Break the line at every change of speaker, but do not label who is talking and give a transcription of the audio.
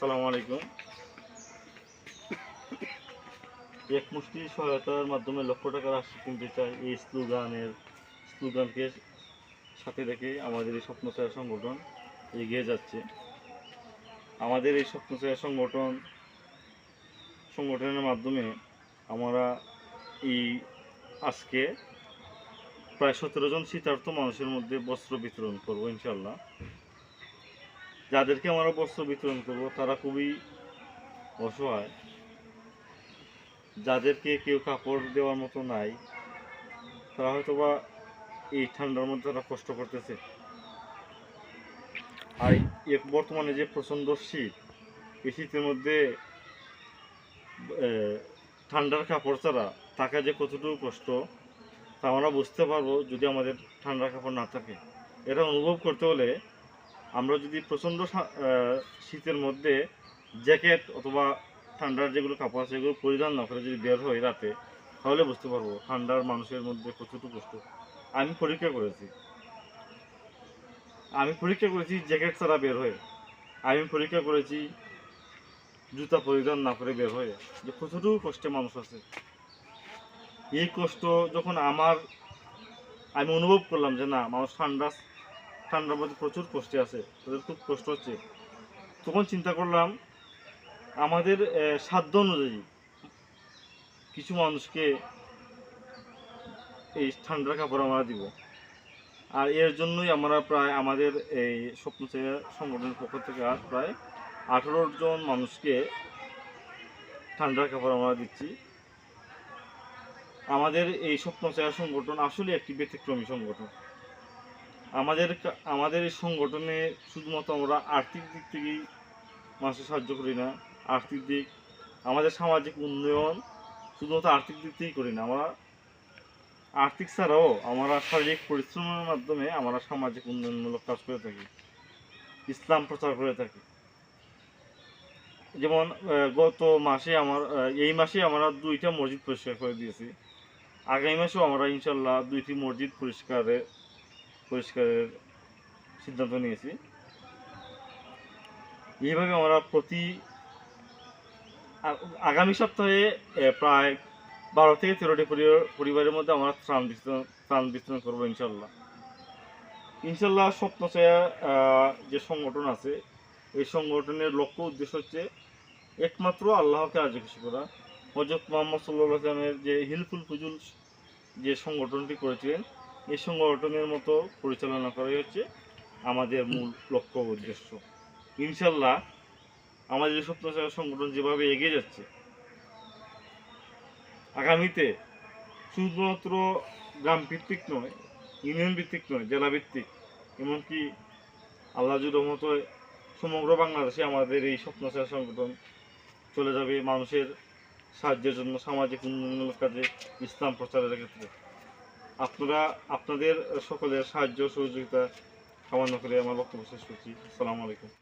সালাম আলাইকুম। এক মুষ্টি সহায়তার মাধ্যমে লক্ষ টাকার রাশি কিনতে চাই এই স্লোগানের, স্লোগানকে সাথে রেখে আমাদের এই স্বপ্নচার সংগঠন এগিয়ে যাচ্ছে। আমাদের এই স্বপ্নচার সংগঠন, সংগঠনের মাধ্যমে আমরা এই আজকে প্রায় সতেরো জন শীতার্থ মানুষের মধ্যে বস্ত্র বিতরণ করব ইনশাল্লাহ যাদেরকে আমরা বস্ত্র বিতরণ করব, তারা খুবই অসহায়। যাদেরকে কেউ কাপড় দেওয়ার মতো নাই, তারা হয়তো বা এই ঠান্ডার মধ্যে তারা কষ্ট করতেছে। আর বর্তমানে যে প্রচণ্ড শীত, এই শীতের মধ্যে ঠান্ডার কাপড় ছাড়া থাকা যে কতটুকু কষ্ট, তা আমরা বুঝতে পারব যদি আমাদের ঠান্ডার কাপড় না থাকে। এটা অনুভব করতে হলে আমরা যদি প্রচণ্ড শীতের মধ্যে জ্যাকেট অথবা ঠান্ডার যেগুলো কাপড় আছে সেগুলো পরিধান না করে যদি বের হই রাতে, তাহলে বুঝতে পারব ঠান্ডার মানুষের মধ্যে কতটুকু কষ্ট। আমি পরীক্ষা করেছি। আমি পরীক্ষা করেছি জ্যাকেট ছাড়া বের হয়ে। আমি পরীক্ষা করেছি জুতা পরিধান না করে বের হয়ে। যে কতটুকু কষ্টে মানুষ আছে। এই কষ্ট যখন আমার, আমি অনুভব করলাম যে না, মানুষ ঠান্ডা ঠান্ডার মধ্যে প্রচুর কষ্টে আছে, তাদের খুব কষ্ট হচ্ছে। তখন চিন্তা করলাম, আমাদের সাধ্য অনুযায়ী কিছু মানুষকে এই ঠান্ডার কাপড় আমরা দিব। আর এর জন্যই আমরা প্রায় আমাদের এই স্বপ্ন সংগঠনের পক্ষ থেকে আর প্রায় আঠারো জন মানুষকে ঠান্ডার কাপড় আমরা দিচ্ছি। আমাদের এই স্বপ্ন সংগঠন আসলে একটি ব্যতিক্রমী সংগঠন। আমাদের আমাদের এই সংগঠনে শুধুমাত্র আমরা আর্থিক দিক থেকেই মানুষের সাহায্য করি না, আর্থিক দিক, আমাদের সামাজিক উন্নয়ন শুধুমাত্র আর্থিক দিক থেকেই করি না, আমরা আর্থিক ছাড়াও আমরা শারীরিক পরিশ্রমের মাধ্যমে আমরা সামাজিক উন্নয়নমূলক কাজ করে থাকি, ইসলাম প্রচার করে থাকি। যেমন গত মাসে আমার এই মাসে আমরা দুইটা মসজিদ পরিষ্কার করে দিয়েছি। আগামী মাসেও আমরা ইনশাল্লাহ দুইটি মসজিদ পরিষ্কারে পরিষ্কারের সিদ্ধান্ত নিয়েছি। এইভাবে আমরা প্রতি, আগামী সপ্তাহে প্রায় বারো থেকে তেরোটি পরিবার- পরিবারের মধ্যে আমরা ত্রাণ বিতরণ ত্রাণ বিতরণ করব ইনশাল্লাহ। ইনশাল্লাহ স্বপ্নচায়া যে সংগঠন আছে, এই সংগঠনের লক্ষ্য উদ্দেশ্য হচ্ছে একমাত্র আল্লাহকে রাজি খুশি করা। হজরত মোহাম্মদ সাল্লাহ যে হিলফুল ফুজুল যে সংগঠনটি করেছিলেন এই সংগঠনের মতো পরিচালনা করাই হচ্ছে আমাদের মূল লক্ষ্য উদ্দেশ্য। ইনশাল্লাহ আমাদের এই স্বপ্নচারক সংগঠন যেভাবে এগিয়ে যাচ্ছে, আগামীতে শুধুমাত্র গ্রাম ভিত্তিক নয় ইউনিয়ন ভিত্তিক নয় জেলা ভিত্তিক এমনকি আল্লাহ রহমত সমগ্র বাংলাদেশে আমাদের এই স্বপ্নচার সংগঠন চলে যাবে মানুষের সাহায্যের জন্য, সামাজিক উন্নয়নমূলক কাজে ইসলাম প্রচারের ক্ষেত্রে। আপনারা আপনাদের সকলের সাহায্য সহযোগিতা কামনা করে আমার বক্তব্য শেষ করছি। আসসালামু আলাইকুম।